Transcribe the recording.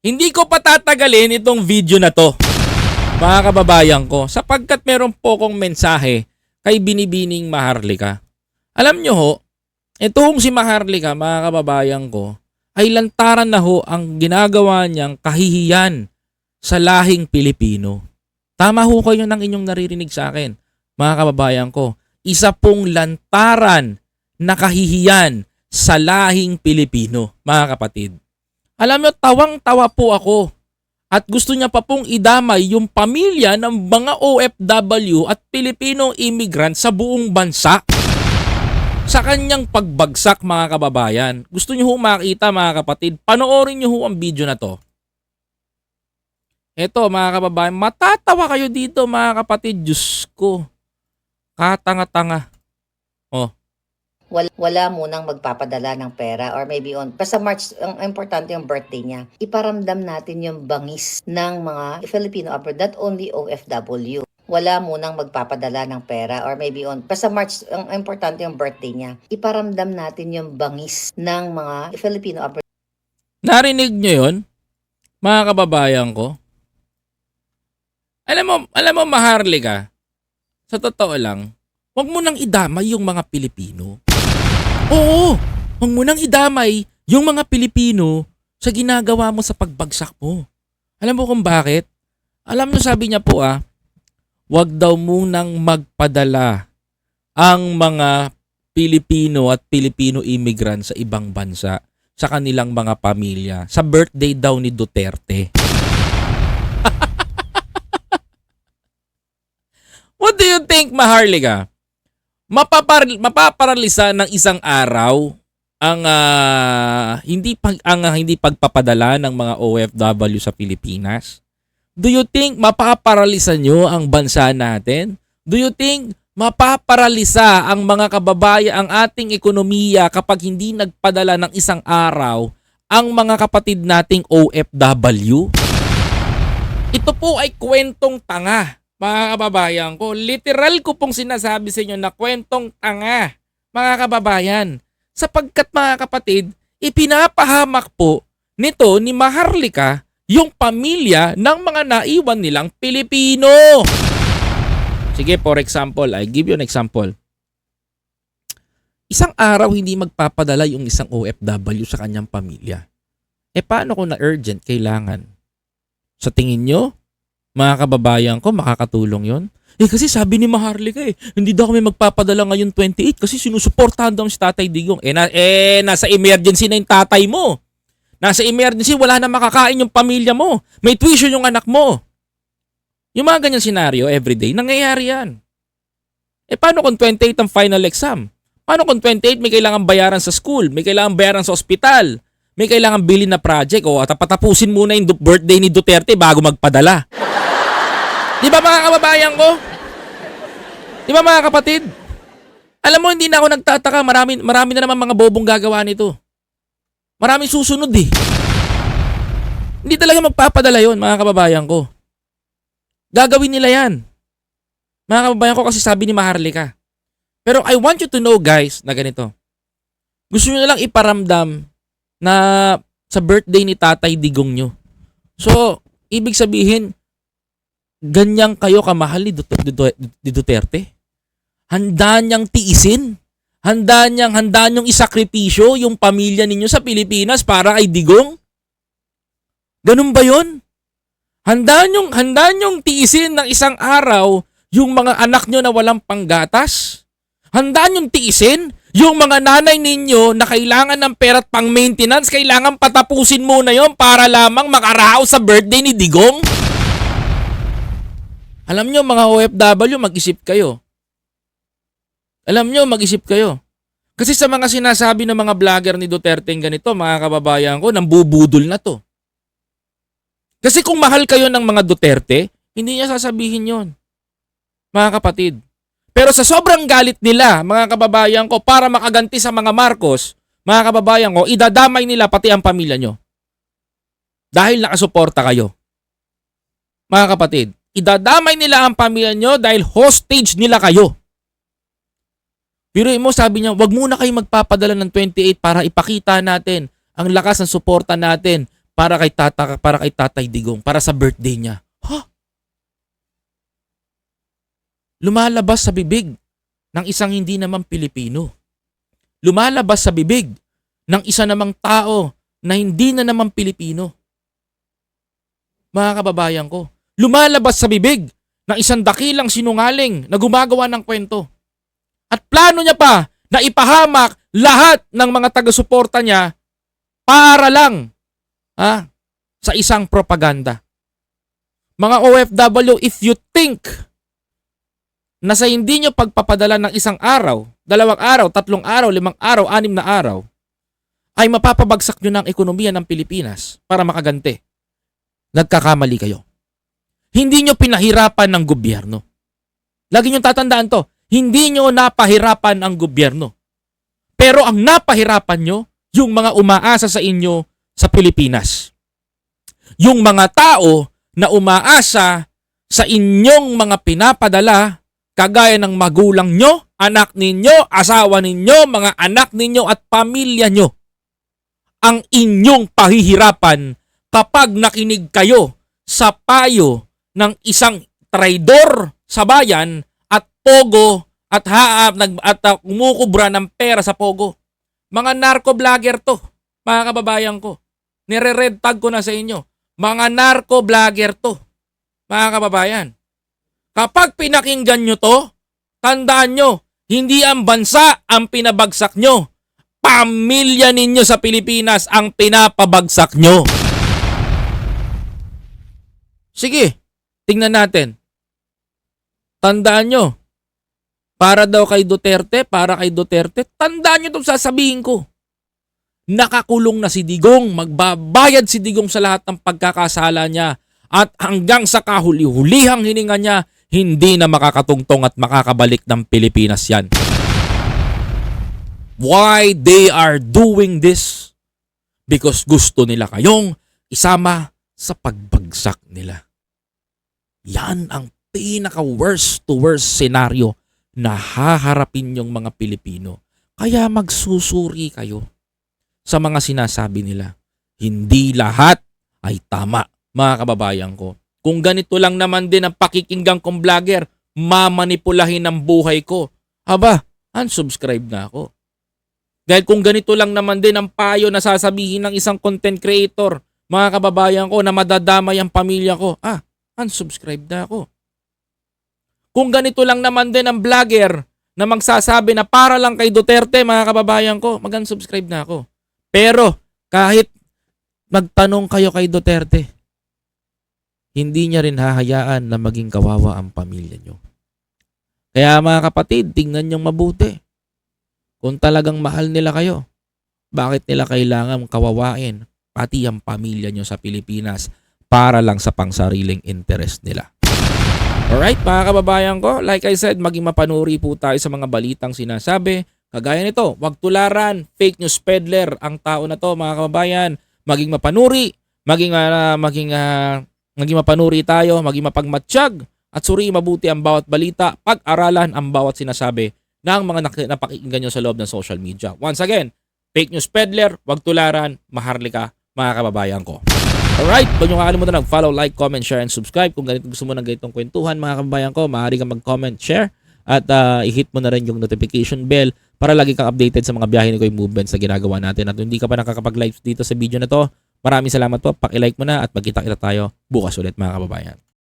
Hindi ko patatagalin itong video na to, mga kababayan ko, sapagkat meron po kong mensahe kay Binibining Maharlika. Alam nyo ho, itong si Maharlika, mga kababayan ko, ay lantaran na ho ang ginagawa niyang kahihiyan sa lahing Pilipino. Tama ho kayo ng inyong naririnig sa akin, mga kababayan ko. Isa pong lantaran na kahihiyan sa lahing Pilipino, mga kapatid. Alam nyo, tawang-tawa po ako. At gusto niya pa pong idamay yung pamilya ng mga OFW at Pilipino immigrant sa buong bansa. Sa kanyang pagbagsak mga kababayan. Gusto niyo ho makita mga kapatid, panoorin niyo ho ang video na to. Eto mga kababayan, matatawa kayo dito mga kapatid. Diyos ko. Katanga-tanga. Wala, wala munang magpapadala ng pera or maybe on basta March ang importante yung birthday niya iparamdam natin yung bangis ng mga Filipino abroad not only OFW wala munang magpapadala ng pera or maybe on basta March ang importante yung birthday niya iparamdam natin yung bangis ng mga Filipino abroad Narinig nyo yon Mga kababayan ko? Alam mo, alam mo Maharlika, sa totoo lang, huwag mo nang idamay yung mga Pilipino. Oo, huwag mo nang idamay yung mga Pilipino sa ginagawa mo sa pagbagsak mo. Alam mo kung bakit? Alam mo sabi niya po ah, huwag daw munang magpadala ang mga Pilipino at Filipino immigrant sa ibang bansa sa kanilang mga pamilya sa birthday daw ni Duterte. What do you think, Maharlika? Mapapar mapaparalisa ng isang araw ang ah, hindi pag ang ah, hindi pagpapadala ng mga OFW sa Pilipinas? Do you think mapaparalisa nyo ang bansa natin? Do you think mapaparalisa ang mga kababayan ang ating ekonomiya kapag hindi nagpadala ng isang araw ang mga kapatid nating OFW? Ito po ay kwentong tanga, mga kababayan ko. Literal ko pong sinasabi sa inyo na kwentong tanga, mga kababayan. Sapagkat mga kapatid, ipinapahamak po nito ni Maharlika yung pamilya ng mga naiwan nilang Pilipino. Sige, for example, I give you an example. Isang araw hindi magpapadala yung isang OFW sa kanyang pamilya. Eh paano kung na-urgent kailangan? Sa tingin nyo, mga kababayan ko, makakatulong yon? Eh kasi sabi ni Maharlika eh, hindi daw kami magpapadala ngayon 28 kasi sinusuportahan daw si Tatay Digong. Eh, na, eh nasa emergency na yung tatay mo. Nasa emergency, wala na makakain yung pamilya mo. May tuition yung anak mo. Yung mga ganyan senaryo everyday, nangyayari yan. Eh paano kung 28 ang final exam? Paano kung 28 may kailangan bayaran sa school, may kailangan bayaran sa ospital, may kailangan bilhin na project o at patapusin muna yung birthday ni Duterte bago magpadala. Di ba mga kababayan ko? Di ba mga kapatid? Alam mo, hindi na ako nagtataka. Marami, marami na naman mga bobong gagawa nito. Maraming susunod eh. Hindi talaga magpapadala yon mga kababayan ko. Gagawin nila yan. Mga kababayan ko kasi sabi ni Maharlika. Pero I want you to know guys na ganito. Gusto nyo na lang iparamdam na sa birthday ni Tatay Digong nyo. So, ibig sabihin, ganyan kayo kamahal ni Dut- Dut- ni Duterte? Handa niyang tiisin? Handa niyang, handa niyong isakripisyo yung pamilya ninyo sa Pilipinas para kay Digong? Ganun ba yon? Handa niyong, handa niyong tiisin ng isang araw yung mga anak niyo na walang panggatas? Handa niyong tiisin yung mga nanay ninyo na kailangan ng pera at pang maintenance, kailangan patapusin muna yon para lamang makaraos sa birthday ni Digong? Alam nyo mga OFW, mag-isip kayo. Alam nyo, mag-isip kayo. Kasi sa mga sinasabi ng mga vlogger ni Duterte ganito, mga kababayan ko, nambubudol na to. Kasi kung mahal kayo ng mga Duterte, hindi niya sasabihin yon Mga kapatid. Pero sa sobrang galit nila, mga kababayan ko, para makaganti sa mga Marcos, mga kababayan ko, idadamay nila pati ang pamilya nyo. Dahil nakasuporta kayo. Mga kapatid, idadamay nila ang pamilya nyo dahil hostage nila kayo. Pero mo sabi niya, wag muna kayo magpapadala ng 28 para ipakita natin ang lakas ng suporta natin para kay tata para kay Tatay Digong para sa birthday niya. Ha? Lumalabas sa bibig ng isang hindi naman Pilipino. Lumalabas sa bibig ng isa namang tao na hindi na naman Pilipino. Mga kababayan ko, lumalabas sa bibig ng isang dakilang sinungaling na gumagawa ng kwento. At plano niya pa na ipahamak lahat ng mga taga-suporta niya para lang ha, sa isang propaganda. Mga OFW, if you think na sa hindi nyo pagpapadala ng isang araw, dalawang araw, tatlong araw, limang araw, anim na araw, ay mapapabagsak nyo ng ekonomiya ng Pilipinas para makagante. Nagkakamali kayo. Hindi nyo pinahirapan ng gobyerno. Lagi nyo tatandaan to, hindi nyo napahirapan ang gobyerno. Pero ang napahirapan nyo, yung mga umaasa sa inyo sa Pilipinas. Yung mga tao na umaasa sa inyong mga pinapadala kagaya ng magulang nyo, anak ninyo, asawa ninyo, mga anak ninyo at pamilya nyo. Ang inyong pahihirapan kapag nakinig kayo sa payo ng isang traidor sa bayan at pogo at haap nag at uh, ng pera sa pogo. Mga narco vlogger to, mga kababayan ko. Nire-red tag ko na sa inyo. Mga narco vlogger to, mga kababayan. Kapag pinakinggan nyo to, tandaan nyo, hindi ang bansa ang pinabagsak nyo. Pamilya ninyo sa Pilipinas ang pinapabagsak nyo. Sige, tingnan natin. Tandaan nyo, para daw kay Duterte, para kay Duterte, tandaan nyo itong sasabihin ko. Nakakulong na si Digong, magbabayad si Digong sa lahat ng pagkakasala niya at hanggang sa kahuli-hulihang hininga niya, hindi na makakatungtong at makakabalik ng Pilipinas yan. Why they are doing this? Because gusto nila kayong isama sa pagbagsak nila. Yan ang pinaka worst to worst scenario na haharapin yung mga Pilipino. Kaya magsusuri kayo sa mga sinasabi nila. Hindi lahat ay tama, mga kababayan ko. Kung ganito lang naman din ang pakikinggan kong vlogger, mamanipulahin ang buhay ko. Aba, unsubscribe na ako. Dahil kung ganito lang naman din ang payo na sasabihin ng isang content creator, mga kababayan ko na madadamay ang pamilya ko, ah, unsubscribe na ako. Kung ganito lang naman din ang vlogger na magsasabi na para lang kay Duterte, mga kababayan ko, mag-unsubscribe na ako. Pero kahit magtanong kayo kay Duterte, hindi niya rin hahayaan na maging kawawa ang pamilya niyo. Kaya mga kapatid, tingnan niyong mabuti. Kung talagang mahal nila kayo, bakit nila kailangan kawawain pati ang pamilya niyo sa Pilipinas para lang sa pangsariling interest nila? Alright, mga kababayan ko, like I said, maging mapanuri po tayo sa mga balitang sinasabi. Kagaya nito, wag tularan, fake news peddler ang tao na to, mga kababayan. Maging mapanuri, maging, ah, maging, ah, maging mapanuri tayo, maging mapagmatsyag, at suriin mabuti ang bawat balita, pag-aralan ang bawat sinasabi ng mga napakinggan nyo sa loob ng social media. Once again, fake news peddler, wag tularan, maharlika, mga kababayan ko. Alright, huwag nyo kakalimutan mag-follow, like, comment, share, and subscribe. Kung ganito gusto mo ng ganitong kwentuhan, mga kababayan ko, maaari kang mag-comment, share, at ah, i-hit mo na rin yung notification bell para lagi kang updated sa mga biyahe ni Koy Movements na ginagawa natin. At kung hindi ka pa nakakapag-live dito sa video na to, maraming salamat po. Paki-like mo na at magkita-kita tayo bukas ulit mga kababayan.